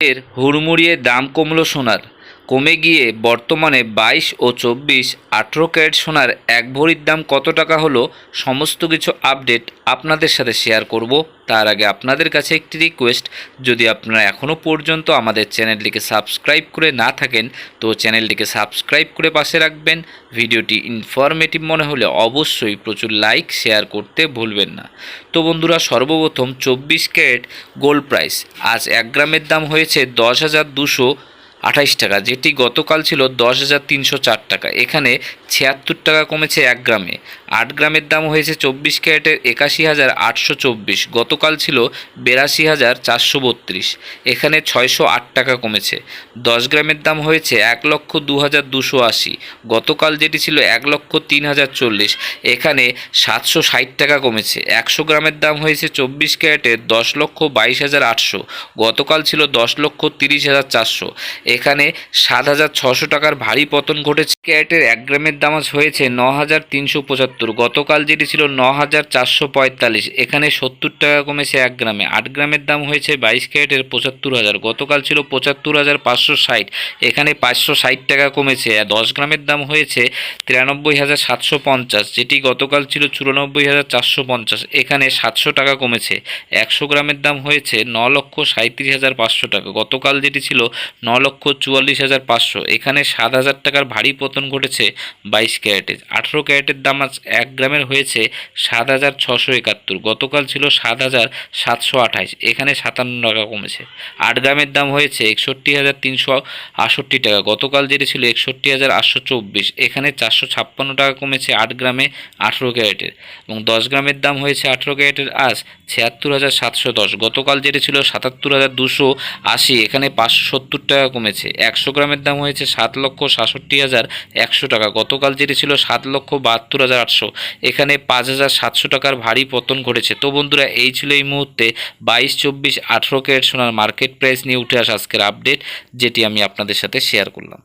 এর হুড়মুড়িয়ে দাম কমল সোনার। কমে গিয়ে বর্তমানে বাইশ ও চব্বিশ আঠেরো ক্যারেট সোনার এক ভরির দাম কত টাকা হলো সমস্ত কিছু আপডেট আপনাদের সাথে শেয়ার করব। তার আগে আপনাদের কাছে একটি রিকোয়েস্ট, যদি আপনারা এখনও পর্যন্ত আমাদের চ্যানেলটিকে সাবস্ক্রাইব করে না থাকেন, তো চ্যানেলটিকে সাবস্ক্রাইব করে পাশে রাখবেন। ভিডিওটি ইনফরমেটিভ মনে হলে অবশ্যই প্রচুর লাইক, শেয়ার করতে ভুলবেন না। তো বন্ধুরা, সর্বপ্রথম চব্বিশ ক্যারেট গোল্ড প্রাইস। আজ এক গ্রামের দাম হয়েছে দশ হাজার দুশো আঠাইশ টাকা, যেটি গতকাল ছিল দশ হাজার তিনশো চার টাকা। এখানে ছিয়াত্তর টাকা কমেছে এক গ্রামে। আট গ্রামের দাম হয়েছে চব্বিশ ক্যারেটের একাশি হাজার আটশো চব্বিশ। গতকাল ছিল বিরাশি হাজার চারশো বত্রিশ। এখানে ছয়শো আট টাকা কমেছে। দশ গ্রামের দাম হয়েছে এক লক্ষ দু হাজার দুশো আশি। গতকাল যেটি ছিল এক লক্ষ তিন হাজার চল্লিশ, এখানে সাতশো ষাট টাকা কমেছে। একশো গ্রামের দাম হয়েছে চব্বিশ ক্যারেটের দশ লক্ষ বাইশ হাজার আটশো। গতকাল ছিল দশ লক্ষ তিরিশ হাজার চারশো। এখানে সাত হাজার ছশো টাকার ভারী পতন ঘটেছে। ক্যারেটের এক গ্রামের দাম আজ হয়েছে ন হাজার তিনশো পঁচাত্তর। গতকাল যেটি ছিল ন হাজার চারশো পঁয়তাল্লিশ, এখানে সত্তর টাকা কমেছে এক গ্রামে। আট গ্রামের দাম হয়েছে বাইশ ক্যারেটের পঁচাত্তর হাজার। গতকাল ছিল পঁচাত্তর হাজার পাঁচশো ষাট, এখানে পাঁচশো ষাট টাকা কমেছে। আর দশ গ্রামের দাম হয়েছে তিরানব্বই হাজার সাতশো পঞ্চাশ, যেটি গতকাল ছিল চুরানব্বই হাজার চারশো পঞ্চাশ, এখানে সাতশো টাকা কমেছে। একশো গ্রামের দাম হয়েছে ন লক্ষ সাঁত্রিশ হাজার পাঁচশো টাকা। গতকাল যেটি ছিল ন লক্ষ চুয়াল্লিশ হাজার পাঁচশো, এখানে সাত হাজার টাকার ভারী পতন ঘটেছে বাইশ ক্যারেটে। আঠেরো ক্যারেটের দাম আজ এক গ্রামের হয়েছে সাত হাজার ছশো একাত্তর। গতকাল ছিল সাত হাজার সাতশো আঠাইশ। এখানে সাতান্ন টাকা কমেছে। আট গ্রামের দাম হয়েছে একষট্টি হাজার তিনশো আটষট্টি টাকা। গতকাল যেটি ছিল একষট্টি হাজার আটশো চব্বিশ। এখানে চারশো ছাপ্পান্ন টাকা কমেছে আট গ্রামে আঠেরো ক্যারেটের। এবং দশ গ্রামের দাম হয়েছে আঠেরো ক্যারেটের আজ ছিয়াত্তর হাজার সাতশো দশ। গতকাল যেটি ছিল সাতাত্তর হাজার দুশো আশি। এখানে পাঁচশো সত্তর টাকা কমেছে। একশো গ্রামের দাম হয়েছে সাত লক্ষ সাতষট্টি হাজার একশো টাকা। গতকাল যেটি ছিল সাত লক্ষ বাহাত্তর হাজার আটশো, এখানে পাঁচ হাজার সাতশো টাকার ভারী পতন ঘটেছে। তো বন্ধুরা, এই ছিল এই মুহূর্তে বাইশ, চব্বিশ, আঠেরো ক্যারেট সোনার মার্কেট প্রাইস নিয়ে উঠে আসা আজকের আপডেট যেটি আমি আপনাদের সাথে শেয়ার করলাম।